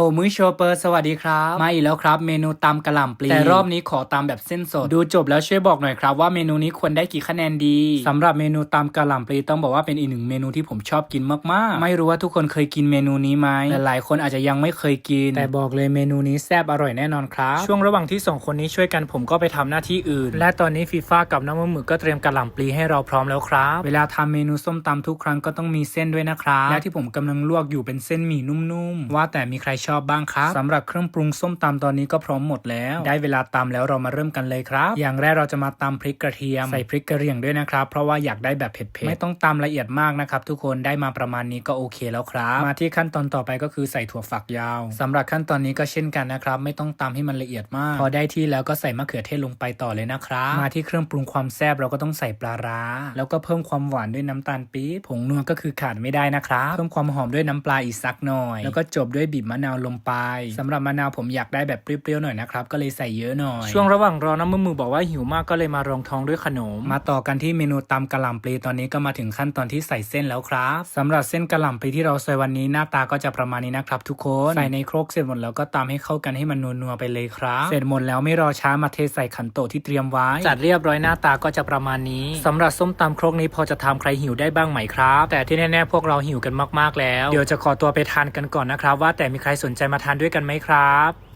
อ้มุ้ยโชเปอร์สวัสดีครับ มาอีกแล้วครับ เมนูตำกะหล่ำปลีแต่รอบนี้ขอตำแบบเส้นสด ดูจบแล้วช่วยบอกหน่อยครับว่าเมนูนี้ควรได้กี่คะแนนดีสำหรับเมนูตำกะหล่ำปลีต้องบอกว่าเป็นอีกหนึ่งเมนูที่ผมชอบกินมากๆ ไม่รู้ว่าทุกคนเคยกินเมนูนี้ไหมแต่หลายคนอาจจะยังไม่เคยกิน แต่บอกเลยเมนูนี้แซ่บอร่อยแน่นอนครับ ช่วงระหว่างที่สองคนนี้ช่วยกันผมก็ไปทำหน้าที่อื่น และตอนนี้ฟีฟ่ากับน้ำมันหมึกก็เตรียมกะหล่ำปลีให้เราพร้อมแล้วครับ เวลาทำเมนูส้มตำทุกครั้งก็ต้องมีเส้นด้วยนะครับและที่ผมกำลังลวกอยู่เป็นเส้นหมี่นุ่มๆว่าแต่มีใครชอบบ้างครับสำหรับเครื่องปรุงส้มตำตอนนี้ก็พร้อมหมดแล้ว ได้เวลาตำแล้วเรามาเริ่มกันเลยครับ อย่างแรกเราจะมาตำพริกกระเทียมใส่พริกกระเหรี่ยงด้วยนะครับ เพราะว่าอยากได้แบบเผ็ดๆไม่ต้องตำละเอียดมากนะครับทุกคนได้มาประมาณนี้ก็โอเคแล้วครับมาที่ขั้นตอนต่อไปก็คือใส่ถั่วฝักยาวสำหรับขั้นตอนนี้ก็เช่นกันนะครับไม่ต้องตำให้มันละเอียดมาก พอได้ที่แล้วก็ใส่มะเขือเทศลงไปต่อเลยนะครับมาที่เครื่องปรุงความแซ่บเราก็ต้องใส่ปลาร้า แล้วก็เพิ่มความหวานด้วยน้ำตาลปี๊บผงนัวก็คือขาดไม่ได้นะครับเพิ่มความหอมด้วยน้ำปลาอีกสักหน่อย แล้วก็จบด้วยบีบมะนาวลงไปสำหรับมะนาวผมอยากได้แบบเปรี้ยวๆหน่อยนะครับก็เลยใส่เยอะหน่อย ช่วงระหว่างรอน้ำมือมือบอกว่าหิวมากก็เลยมารองท้องด้วยขนม มาต่อกันที่เมนูตำกะหล่ำปลีตอนนี้ก็มาถึงขั้นตอนที่ใส่เส้นแล้วครับสำหรับเส้นกะหล่ำปลีที่เราใส่วันนี้หน้าตาก็จะประมาณนี้นะครับทุกคนใส่ในครกเสร็จหมดแล้วก็ตำให้เข้ากันให้มันนัวๆไปเลยครับ เสร็จหมดแล้วไม่รอช้ามาเทใส่ขันโตะที่เตรียมไว้ จัดเรียบร้อยหน้าตาก็จะประมาณนี้สำหรับส้มตำครกนี้พอจะทำใครหิวได้บ้างไหมครับ แต่ที่แน่ๆพวกเราหิวกันมากๆแล้ว เดี๋ยวจะขอตัวไปทานกันก่อนนะครับ ว่าแต่มีใครสนใจมาทานด้วยกันไหมครับ